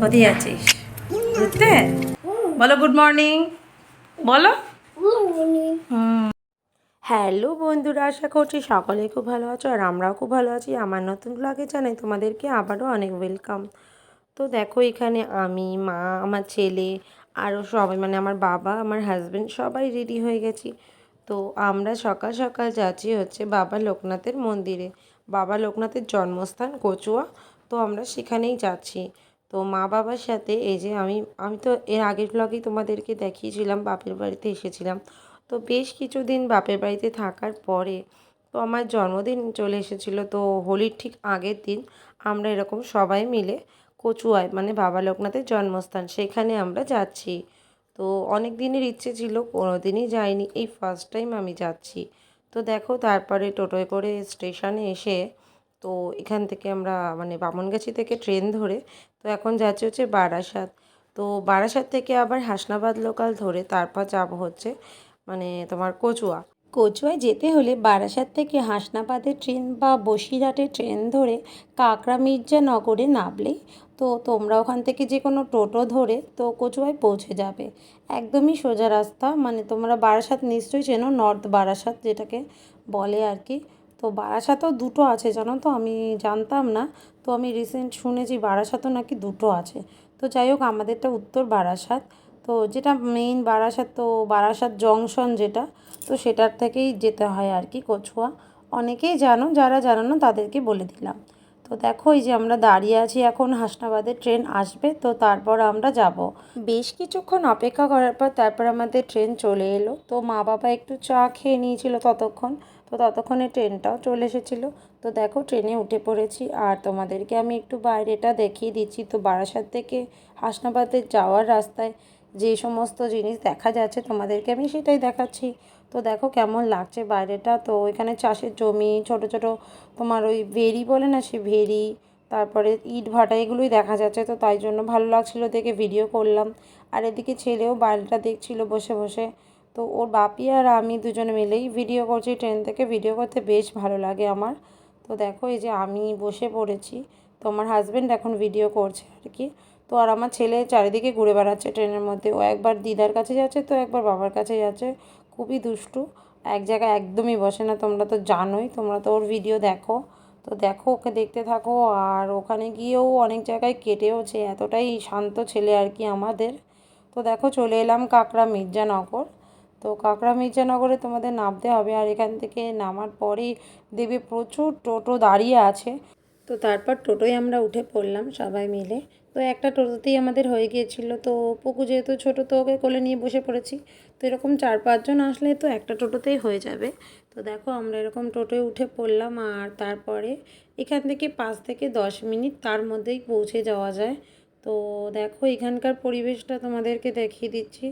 কোথায় আছিস? ঘুরতে? বলো গুড মর্নিং বলো। হ্যালো বন্ধুরা, আশা করছি সকলে খুব ভালো আছো আর আমরাও খুব ভালো আছি। আমার নতুন ব্লগে জানাই তোমাদেরকে আবারও অনেক ওয়েলকাম তো দেখো, এখানে আমি, মা, আমার ছেলে, আরও সবাই মানে আমার বাবা, আমার হাজব্যান্ড সবাই রেডি হয়ে গেছি। তো আমরা সকাল সকাল যাচ্ছি হচ্ছে বাবা লোকনাথের মন্দিরে। বাবা লোকনাথের জন্মস্থান কচুয়া। তো আমরা সেখানেই যাচ্ছি। তো মা বাবার সাথে এই যে আমি আমি তো এর আগের ব্লগেই তোমাদেরকে দেখিয়েছিলাম, বাপের বাড়িতে এসেছিলাম। তো বেশ কিছুদিন বাপের বাড়িতে থাকার পরে তো আমার জন্মদিন চলে এসেছিল। তো হোলির ঠিক আগের দিন আমরা এরকম সবাই মিলে কচুয়ায় মানে বাবা লোকনাথের জন্মস্থান, সেখানে আমরা যাচ্ছি। তো অনেক দিনের ইচ্ছে ছিল কোনো দিনই যাইনি। এই ফার্স্ট টাইম আমি যাচ্ছি। তো দেখো, তারপরে টোটোয় করে স্টেশনে এসে তো এখান থেকে আমরা মানে বামনগাছি থেকে ট্রেন ধরে, তো এখন যাচ্ছি হচ্ছে বারাসাত। তো বারাসাত থেকে আবার হাসনাবাদ লোকাল ধরে তারপর যাব হচ্ছে মানে তোমার কচুয়া। কচুয়ায় যেতে হলে বারাসাত থেকে হাসনাবাদের ট্রেন বা বসিরহাটের ট্রেন ধরে কাকড়া মির্জা নগরে নামলেই তো তোমরা ওখান থেকে যে কোনো টোটো ধরে তো কচুয়ায় পৌঁছে যাবে। একদমই সোজা রাস্তা মানে তোমরা বারাসাত নিশ্চয়ই চেনো, নর্থ বারাসাত যেটাকে বলে আর কি। তো বারাসাতেও দুটো আছে, জানো তো? আমি জানতাম না। তো আমি রিসেন্ট শুনেছি বারাসাতও নাকি দুটো আছে। তো যাই হোক, আমাদেরটা উত্তর বারাসাত। তো যেটা মেইন বারাসাত, তো বারাসাত জংশন যেটা, তো সেটার থেকেই যেতে হয় আর কি কচুয়া। অনেকেই জানো, যারা জানো না তাদেরকে বলে দিলাম। তো দেখো, এই যে আমরা দাঁড়িয়ে আছি এখন, হাসনাবাদে ট্রেন আসবে, তো তারপর আমরা যাব। বেশ কিছুক্ষণ অপেক্ষা করার পর তারপর আমাদের ট্রেন চলে এলো। তো মা বাবা একটু চা খেয়ে নিয়েছিল ততক্ষণ। তো ততক্ষণে ট্রেনটাও চলে এসেছিল। তো দেখো ট্রেনে উঠে পড়েছি। আর তোমাদেরকে আমি একটু বাইরেটা দেখিয়ে দিচ্ছি। তো বারাসাত থেকে হাসনাবাদে যাওয়ার রাস্তায় যে সমস্ত জিনিস দেখা যাচ্ছে, তোমাদেরকে আমি সেটাই দেখাচ্ছি। তো দেখো কেমন লাগছে বাইরেটা। তো এখানে চাষের জমি, ছোট ছোট তোমার ওই ভেরি বলে না সে ভেরি তারপরে ইট ভাটা এগুলোই দেখা যাচ্ছে। তো তাই জন্য ভালো লাগছিল দেখে, ভিডিও করলাম। আর এদিকে ছেলেও বাইরেটা দেখছিল বসে বসে। তো ওর বাপি আর আমি দুজনে মিলেই ভিডিও করছি ট্রেন থেকে ভিডিও করতে বেশ ভালো লাগে আমার। তো দেখো, এই যে আমি বসে পড়েছি, তো আমার হাজব্যান্ড এখন ভিডিও করছে আর কি। তো আর আমার ছেলে চারিদিকে ঘুরে বেড়াচ্ছে ট্রেনের মধ্যে। ও একবার দিদার কাছে যাচ্ছে, তো একবার বাবার কাছে যাচ্ছে। খুবই দুষ্টু, এক জায়গায় একদমই বসে না, তোমরা তো জানোই, তোমরা তো ওর ভিডিও দেখো। তো দেখো, ওকে দেখতে থাকো, আর ওখানে গিয়েও অনেক জায়গায় কেটেওছে, এতটাই শান্ত ছেলে আর কি আমাদের। তো দেখো, চলে এলাম কাকড়া মির্জানগর। তো কাকড়া মির্জানগরে তোমাদের নামতে হবে আর এখান থেকে নামার পরেই দেখবে প্রচুর টোটো দাঁড়িয়ে আছে। তো তারপর টোটোয় আমরা উঠে পড়লাম সবাই মিলে। তো একটা টোটোতেই আমাদের হয়ে গিয়েছিল। তো পুকু যেহেতু ছোটো, তো ওকে কোলে নিয়ে বসে পড়েছি। তো এরকম চার পাঁচজন আসলে তো একটা টোটোতেই হয়ে যাবে। তো দেখো আমরা এরকম টোটোয় উঠে পড়লাম আর তারপরে এখান থেকে পাঁচ থেকে দশ মিনিট তার মধ্যেই পৌঁছে যাওয়া যায়। তো দেখো এখানকার পরিবেশটা তোমাদেরকে দেখিয়ে দিচ্ছি।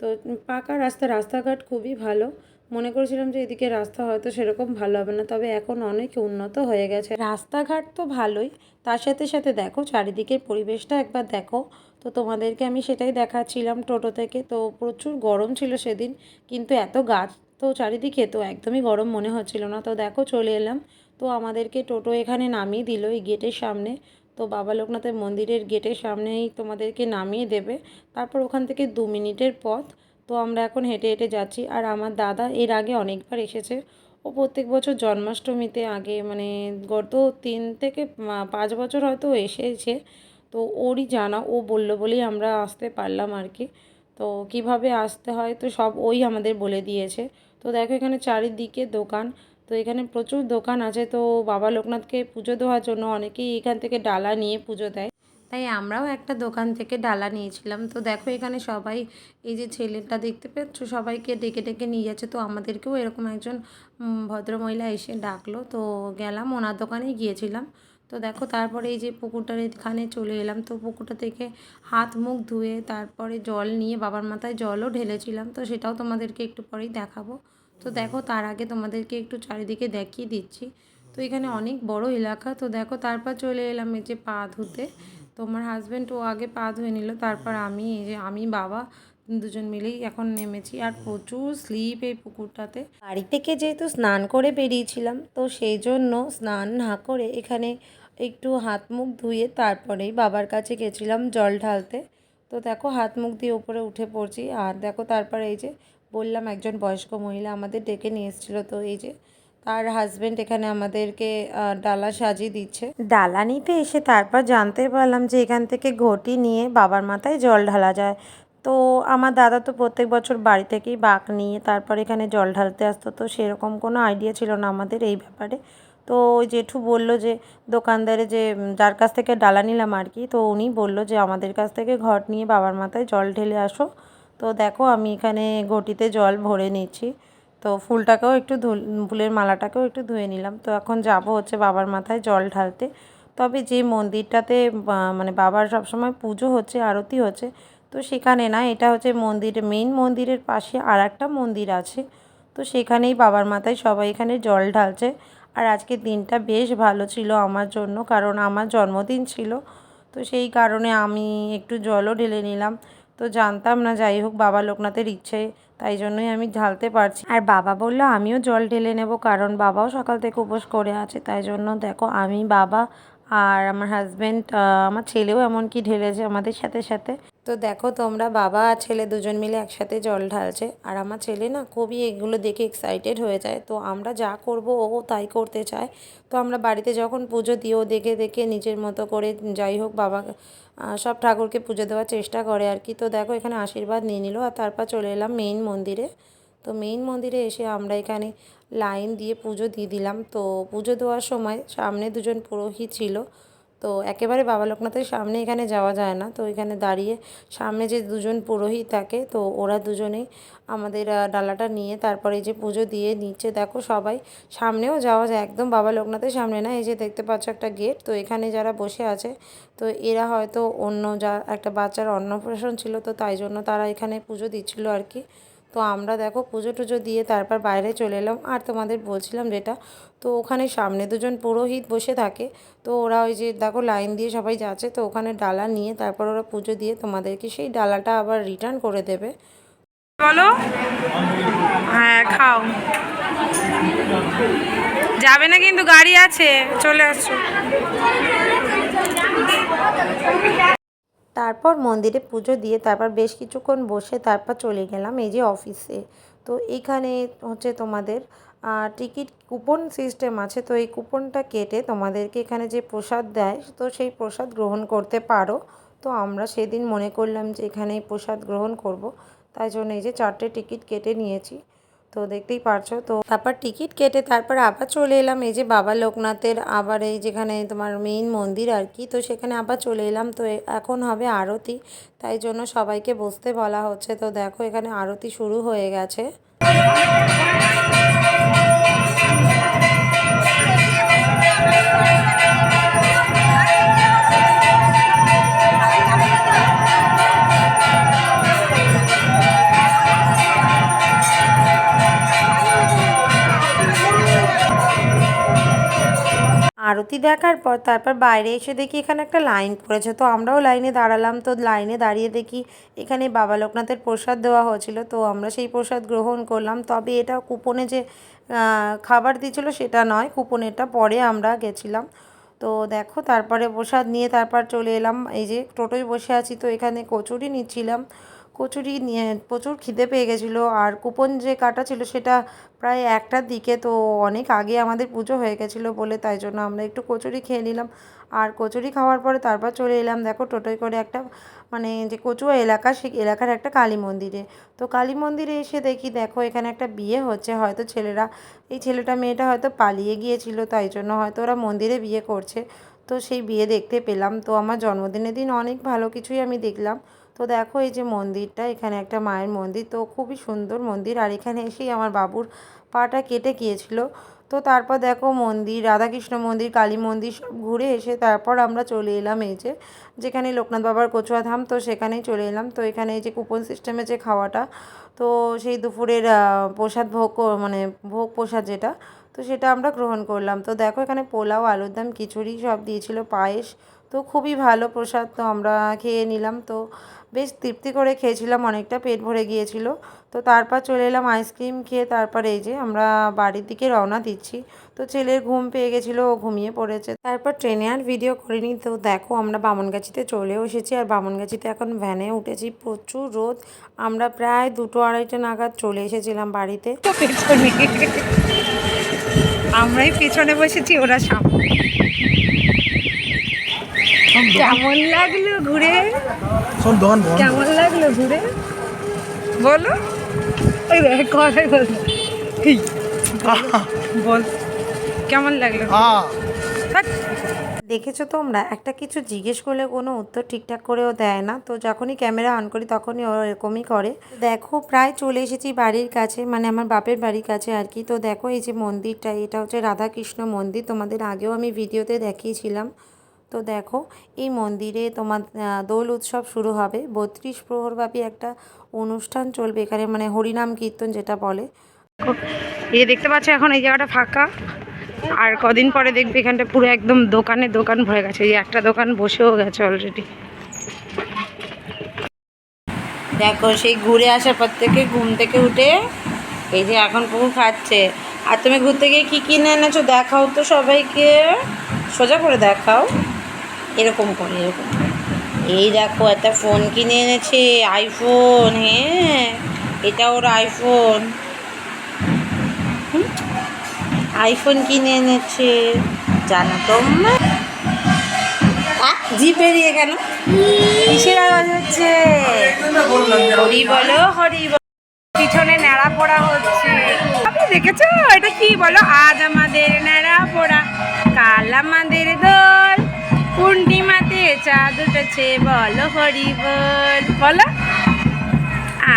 তো পাকা রাস্তা, রাস্তাঘাট খুবই ভালো। মনে করেছিলাম যে এদিকে রাস্তা হয়তো সেরকম ভালো হবে না, তবে এখন অনেক উন্নত হয়ে গেছে। রাস্তাঘাট তো ভালোই, তার সাথে সাথে দেখো চারিদিকের পরিবেশটা একবার দেখো। তো তোমাদেরকে আমি সেটাই দেখাচ্ছিলাম টোটো থেকে। তো প্রচুর গরম ছিল সেদিন, কিন্তু এত গাছ তো চারিদিকে তো একদমই গরম মনে হচ্ছিল না। তো দেখো চলে এলাম। তো আমাদেরকে টোটো এখানে নামিয়ে দিল এই গেটের সামনে। তো বাবা লোকনাথের মন্দিরের গেটের সামনেই তোমাদেরকে নামিয়ে দেবে। তারপর ওখান থেকে দু মিনিটের পথ। তো আমরা এখন হেঁটে হেঁটে যাচ্ছি। আর আমার দাদা এর আগে অনেকবার এসেছে। ও প্রত্যেক বছর জন্মাষ্টমীতে আগে মানে গত তিন থেকে পাঁচ বছর হয়তো এসেছে। তো ওরই জানা, ও বলল বলেই আমরা আসতে পারলাম আর কি। তো কীভাবে আসতে হয় তো সব ওই আমাদের বলে দিয়েছে। তো দেখো এখানে চারিদিকে দোকান। তো এখানে প্রচুর দোকান আছে। তো বাবা লোকনাথকে পুজো দেওয়ার জন্য অনেকেই এখান থেকে ডালা নিয়ে পুজো দেয়। তাই আমরাও একটা দোকান থেকে ডালা নিয়েছিলাম। তো দেখো এখানে সবাই এই যে ছেলেটা দেখতে পাচ্ছ, সবাইকে ডেকে ডেকে নিয়ে যাচ্ছে। তো আমাদেরকেও এরকম একজন ভদ্রমহিলা এসে ডাকলো। তো গেলাম, ওনার দোকানেই গিয়েছিলাম। তো দেখো তারপরে এই যে পুকুরটার এখানে চলে এলাম। তো পুকুরটা থেকে হাত মুখ ধুয়ে তারপরে জল নিয়ে বাবার মাথায় জলও ঢেলেছিলাম। তো সেটাও তোমাদেরকে একটু পরেই দেখাবো। তো দেখো তার আগে তোমাদেরকে একটু চারিদিকে দেখিয়ে দিচ্ছি। তো এখানে অনেক বড় এলাকা, তো দেখো তারপর চলে এলাম এই যে পা ধুতে। তোমার হাজব্যান্ড ও আগে পা ধুয়ে নিল, তারপর আমি এই যে আমি, বাবা দুজন মিলেই এখন নেমেছি। আর প্রচুর স্লিপ এই পুকুরটাতে। বাড়ি থেকে যেহেতু স্নান করে বেরিয়েছিলাম, তো সেই জন্য স্নান না করে এখানে একটু হাত মুখ ধুয়ে তারপরেই বাবার কাছে গেছিলাম জল ঢালতে। তো দেখো হাত মুখ দিয়ে উপরে উঠে পড়ছি, আর দেখো তারপরে এই যে বললাম, একজন বয়স্ক মহিলা আমাদের ডেকে নিয়ে এসেছিল। তো এই যে তার হাজবেন্ড এখানে আমাদেরকে ডালা সাজিয়ে দিচ্ছে। ডালা নিতে এসে তারপর জানতে পারলাম যে এখান থেকে ঘটি নিয়ে বাবার মাথায় জল ঢালা যায়। তো আমার দাদা তো প্রত্যেক বছর বাড়ি থেকেই বাঁক নিয়ে তারপর এখানে জল ঢালতে আসতো। তো সেরকম কোনো আইডিয়া ছিল না আমাদের এই ব্যাপারে। তো ওই জেঠু বলল যে, দোকানদারে যে, যার কাছ থেকে ডালা নিলাম আর কি, তো উনি বলল যে, আমাদের কাছ থেকে ঘট নিয়ে বাবার মাথায় জল ঢেলে আসো। তো দেখো আমি এখানে ঘটিতে জল ভরে নিচ্ছি। তো ফুলটাকেও একটু ফুলের মালাটাকেও একটু ধুয়ে নিলাম। তো এখন যাব হচ্ছে বাবার মাথায় জল ঢালতে। তবে যে মন্দিরটাতে মানে বাবার সবসময় পুজো হচ্ছে, আরতি হচ্ছে, তো সেখানে না, এটা হচ্ছে মন্দির মেইন মন্দিরের পাশে আর একটা মন্দির আছে। তো সেখানেই বাবার মাথায় সবাই এখানে জল ঢালছে। আর আজকে দিনটা বেশ ভালো ছিল আমার জন্য, কারণ আমার জন্মদিন ছিল। তো সেই কারণে আমি একটু জলও ঢেলে নিলাম। তো জানতাম না, যাই হোক, বাবা লোকনাথের ইচ্ছে তাই জন্যই আমি ঢালতে পারছি। আর বাবা বলল, আমিও জল ঢেলে নেব, কারণ বাবাও সকাল থেকে উপোস করে আছে, তাই জন্য দেখো, আমি বাবা আর আমার হাজব্যান্ড আমার ছেলেও এমনকি ঢেলেছে আমাদের সাথে সাথে। তো দেখো তোমরা বাবা আর ছেলে দুজন মিলে একসাথে জল ঢালছে। আর আমার ছেলে না খুবই এগুলো দেখে এক্সাইটেড হয়ে যায়। তো আমরা যা করব, ও তাই করতে চায়। তো আমরা বাড়িতে যখন পুজো দিই, ও দেখে দেখে নিজের মতো করে যাই হোক বাবা সব ঠাকুরকে পুজো দেওয়ার চেষ্টা করে আর কি। তো দেখো এখানে আশীর্বাদ নিয়ে নিল আর তারপর চলে এলাম মেইন মন্দিরে। তো মেইন মন্দিরে এসে আমরা এখানে লাইন দিয়ে পুজো দিয়ে দিলাম। তো পুজো দেওয়ার সময় সামনে দুজন পুরোহিত ছিল। তো একেবারে বাবা লোকনাথের সামনে এখানে যাওয়া যায় না। তো এখানে দাঁড়িয়ে সামনে যে দুজন পুরোহিত থাকে, তো ওরা দুজনেই আমাদের ডালাটা নিয়ে তারপরে যে পুজো দিয়ে নিচে দেখো সবাই সামনেও যাওয়া যায়, একদম বাবা লোকনাথের সামনে না, এই যে দেখতে পাচ্ছ একটা গেট। তো এখানে যারা বসে আছে, তো এরা হয়তো অন্য যা, একটা বাচ্চার অন্নপ্রাশন ছিল, তো তাই জন্য তারা এখানে পুজো দিচ্ছিল আর কি। তো আমরা দেখো পুজো টুজো দিয়ে তারপর বাইরে চলে এলাম। আর তোমাদের বলছিলাম যেটা, তো ওখানে সামনে দুজন পুরোহিত বসে থাকে। তো ওরা ওই যে দেখো লাইন দিয়ে সবাই যাচ্ছে, তো ওখানে ডালা নিয়ে তারপর ওরা পুজো দিয়ে তোমাদেরকে সেই ডালাটা আবার রিটার্ন করে দেবে। বলো? হ্যাঁ খাও। যাবে না কিন্তু, গাড়ি আছে। চলে আসো। তারপর মন্দিরে পুজো দিয়ে তারপর বেশ কিছুক্ষণ বসে তারপর চলে গেলাম এই যে অফিসে। তো এইখানে হচ্ছে তোমাদের টিকিট কুপন সিস্টেম আছে। তো এই কুপনটা কেটে তোমাদেরকে এখানে যে প্রসাদ দেয়, তো সেই প্রসাদ গ্রহণ করতে পারো। তো আমরা সেদিন মনে করলাম যে এখানে এই প্রসাদ গ্রহণ করব। তাই জন্য এই যে চারটে টিকিট কেটে নিয়েছি। তো দেখতেই পারছ। তো তারপর টিকিট কেটে তারপর আবার চলে এলাম এই যে বাবা লোকনাথের আবার এই যেখানে তোমার মেইন মন্দির আর কি, তো সেখানে আবার চলে এলাম। তো এখন হবে আরতি, তাই জন্য সবাইকে বসতে বলা হচ্ছে। তো দেখো এখানে আরতি শুরু হয়ে গেছে। আরতি দেখার পর তারপর বাইরে এসে দেখি এখানে একটা লাইন পড়েছে। তো আমরাও লাইনে দাঁড়ালাম, তো লাইনে দাঁড়িয়ে দেখি এখানে বাবা লোকনাথের প্রসাদ দেওয়া হয়েছিল। তো আমরা সেই প্রসাদ গ্রহণ করলাম। তবে এটা কুপনে যে খাবার দিয়েছিল সেটা নয়, কুপনেরটা পরে আমরা গেছিলাম। তো দেখো, তারপরে প্রসাদ নিয়ে তারপর চলে এলাম। এই যে টোটোয় বসে আছি, তো এখানে কচুরি নিচ্ছিলাম। কচুরি নিয়ে প্রচুর খিদে পেয়ে গেছিল। আর কুপন যে কাটা ছিল সেটা প্রায় একটার দিকে, তো অনেক আগে আমাদের পুজো হয়ে গেছিল বলে তাই জন্য আমরা একটু কচুরি খেয়ে নিলাম। আর কচুরি খাওয়ার পরে তারপর চলে এলাম দেখো টোটোয় করে একটা মানে যে কচুয়া এলাকা, সেই এলাকার একটা কালী মন্দিরে। তো কালী মন্দিরে এসে দেখি দেখো এখানে একটা বিয়ে হচ্ছে, হয়তো ছেলেরা, এই ছেলেটা মেয়েটা হয়তো পালিয়ে গিয়েছিল তাই জন্য হয়তো ওরা মন্দিরে বিয়ে করছে। তো সেই বিয়ে দেখতে পেলাম। তো আমার জন্মদিনের দিন অনেক ভালো কিছুই আমি দেখলাম। তো দেখো এই যে মন্দিরটা, এখানে একটা মায়ের মন্দির, তো খুবই সুন্দর মন্দির। আর এখানে এসেই আমার বাবুর পাটা কেটে গিয়েছিল। তো তারপর দেখো মন্দির, রাধাকৃষ্ণ মন্দির, কালী মন্দির সব ঘুরে এসে তারপর আমরা চলে এলাম এই যে, যেখানে লোকনাথ বাবার কচুয়া ধাম, তো সেখানেই চলে এলাম। তো এখানে এই যে কুপন সিস্টেমে যে খাওয়াটা, তো সেই দুপুরের প্রসাদ ভোগ মানে ভোগ প্রসাদ যেটা, তো সেটা আমরা গ্রহণ করলাম। তো দেখো এখানে পোলাও, আলুর দাম, খিচুড়ি সব দিয়েছিল, পায়েস তো তো খুবই ভালো প্রসাদ তো আমরা খেয়ে নিলাম। তো বেশ তৃপ্তি করে খেয়েছিলাম, অনেকটা পেট ভরে গিয়েছিল। তো তারপর চলে এলাম আইসক্রিম খেয়ে তারপর এই যে আমরা বাড়ির দিকে রওনা দিচ্ছি। তো ছেলের ঘুম পেয়ে গেছিল, ও ঘুমিয়ে পড়েছে। তারপর ট্রেনে আর ভিডিও করিনি। তো দেখো আমরা বামনগাছিতে চলেও এসেছি। আর বামনগাছিতে এখন ভ্যানে উঠেছি। প্রচুর রোদ। আমরা প্রায় দুটো আড়াইটা নাগাদ চলে এসেছিলাম বাড়িতে। আমরাই পেছনে বসেছি, ওরা সামনে। কেমন লাগল ঘুরে? সব দোকান বন্ধ। কেমন লাগল ঘুরে? বলো। ওই দেখ কথাই বল। বল। কেমন লাগল? দেখেছ তোমরা? একটা কিছু জিজ্ঞেস করলে কোনো উত্তর ঠিকঠাক করেও দেয় না। তো যখনই ক্যামেরা অন করি তখনই ও এরকমই করে। দেখো প্রায় চলে এসেছি বাড়ির কাছে মানে আমার বাপের বাড়ির কাছে আর কি। তো দেখো এই যে মন্দিরটা এটা হচ্ছে রাধাকৃষ্ণ মন্দির। তোমাদের আগেও আমি ভিডিওতে দেখিয়েছিলাম। তো দেখো এই মন্দিরে তোমার দোল উৎসব শুরু হবে। বত্রিশ প্রহরব্যাপী একটা অনুষ্ঠান চলবে এখানে মানে হরিনাম কীর্তন যেটা বলে। এই দেখতে পাচ্ছ এখন এই জায়গাটা ফাঁকা। আর কদিন পরে দেখবে এখানটা পুরো একদম দোকানে দোকান ভরে গেছে। এই একটা দোকান বসেও গেছে অলরেডি দেখো সেই ঘুরে আসার পর থেকে ঘুম থেকে উঠে এই যে এখন পুকুর খাচ্ছে। আর তুমি ঘুরতে গিয়ে কী কিনে এনেছো দেখাও তো সবাইকে। সোজা করে দেখাও। এরকম করে এরকম এই দেখো একটা ফোন কিনে এনেছে আইফোন হ্যাঁ এটা ওর আইফোন? আইফোন কিনে এনেছে জানো আহ, জিভ বেরিয়ে কেন হচ্ছে? হরি বলো হরি পিছনে ন্যাড়া পড়া হচ্ছে। আপনি দেখেছ? এটা কি বলো? আজ আমাদের ন্যাড়া পড়া কাল আমাদের দোল। পূর্ণিমাতে চাঁদ উঠেছে বলো হরি বল। বলো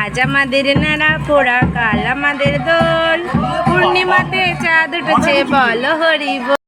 আজ আমাদের ন্যাড়া পোড়া, কাল আমাদের দোল। পূর্ণিমাতে চাঁদ উঠেছে বলো হরি বল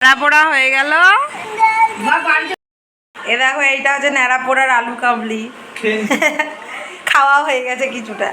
ন্যাড়া পোড়া হয়ে গেল। এ দেখো, এইটা হচ্ছে ন্যাড়া পোড়ার আলু কাবলি। খাওয়া হয়ে গেছে কিছুটা।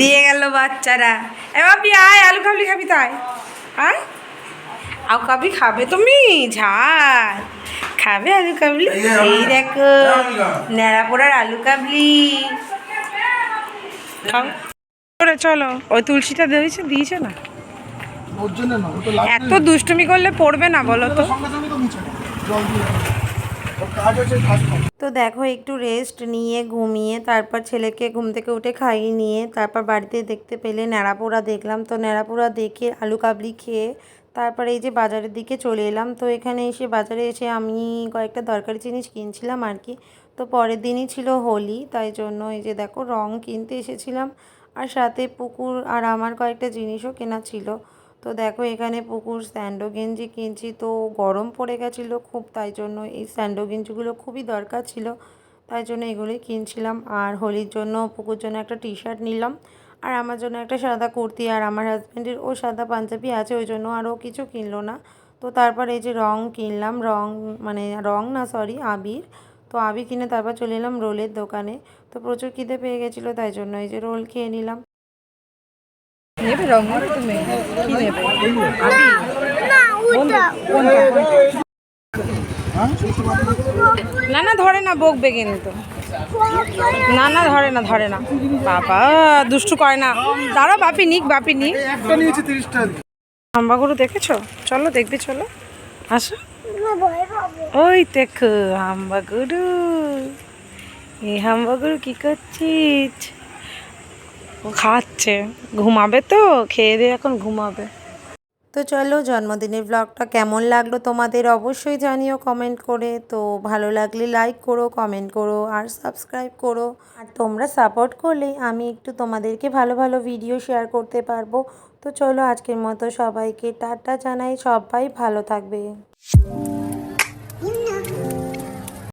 দিয়ে গেল বাচ্চারা। এ বাপি, আয়, আলু কাবলি খাবি তাই। আয়। আলু কাবলি খাবে তুমি? ঝাল। খাবে আলু কাবলি? এই দেখো ন্যাড়া পোড়ার আলু কাবলি। চলো ওই তুলসীটা দিয়েছে দিয়েছে না? এত দুষ্টুমি করলে পড়বে না বলো তো। তো দেখো একটু রেস্ট নিয়ে ঘুমিয়ে তারপর ছেলেকে ঘুম থেকে উঠে খাইয়ে নিয়ে তারপর বাড়িতে দেখতে পেলে ন্যাড়াপোড়া দেখলাম। তো ন্যাড়াপোড়া দেখে আলু কাবলি খেয়ে তারপরে এই যে বাজারের দিকে চলে এলাম। তো এখানে এসে বাজারে এসে আমি কয়েকটা দরকারি জিনিস কিনছিলাম আর কি। তো পরের দিনই ছিল হোলি, তাই জন্য এই যে দেখো রং কিনতে এসেছিলাম। আর সাথে পুকুর আর আমার কয়েকটা জিনিসও কেনা ছিল। তো দেখো এখানে পুকুর স্যান্ডো গেঞ্জি কিনছি, তো গরম পড়ে গেছিল খুব, তাই জন্য এই স্যান্ডো গেঞ্জিগুলো খুবই দরকার ছিল। তাই জন্য এগুলোই কিনছিলাম। আর হোলির জন্য, পুকুর জন্য একটা টি শার্ট নিলাম। আর আমার জন্য একটা সাদা কুর্তি আর আমার হাজব্যান্ডের ও সাদা পাঞ্জাবি আছে ওই জন্য আরও কিছু কিনলো না। তো তারপর এই যে রং কিনলাম রং মানে রং না সরি আবির। তো আবির কিনে তারপর চলে এলাম রোলের দোকানে। তো প্রচুর খিদে পেয়ে গেছিল তাই জন্য এই যে রোল খেয়ে নিলাম। নেবে রং? তুমি কি নেবে? না না ধরে না বকবে কিন্তু। না না ধরে না ধরে না। বাবা দুষ্টু করে না। দাঁড়া বাপি নিক বাপি নিক। হাম্বাগুরু দেখেছ? চলো দেখবি চলো। আসো। ওই দেখো হাম্বাগুরু এই হাম্বাগুরু কি করছিস? ও খাচ্ছে। ঘুমাবে তো? খেয়ে দিয়ে এখন ঘুমাবে। তো চলো জন্মদিনের ব্লগটা কেমন লাগল তোমাদের অবশ্যই জানিও কমেন্ট করে। তো ভালো লাগলে লাইক করো কমেন্ট করো আর সাবস্ক্রাইব করো। আর তোমরা সাপোর্ট করলেই আমি একটু তোমাদেরকে ভালো ভালো ভিডিও শেয়ার করতে পারব। তো চলো আজকের মতো সবাইকে টাটা জানাই, সবাই ভালো থাকবে।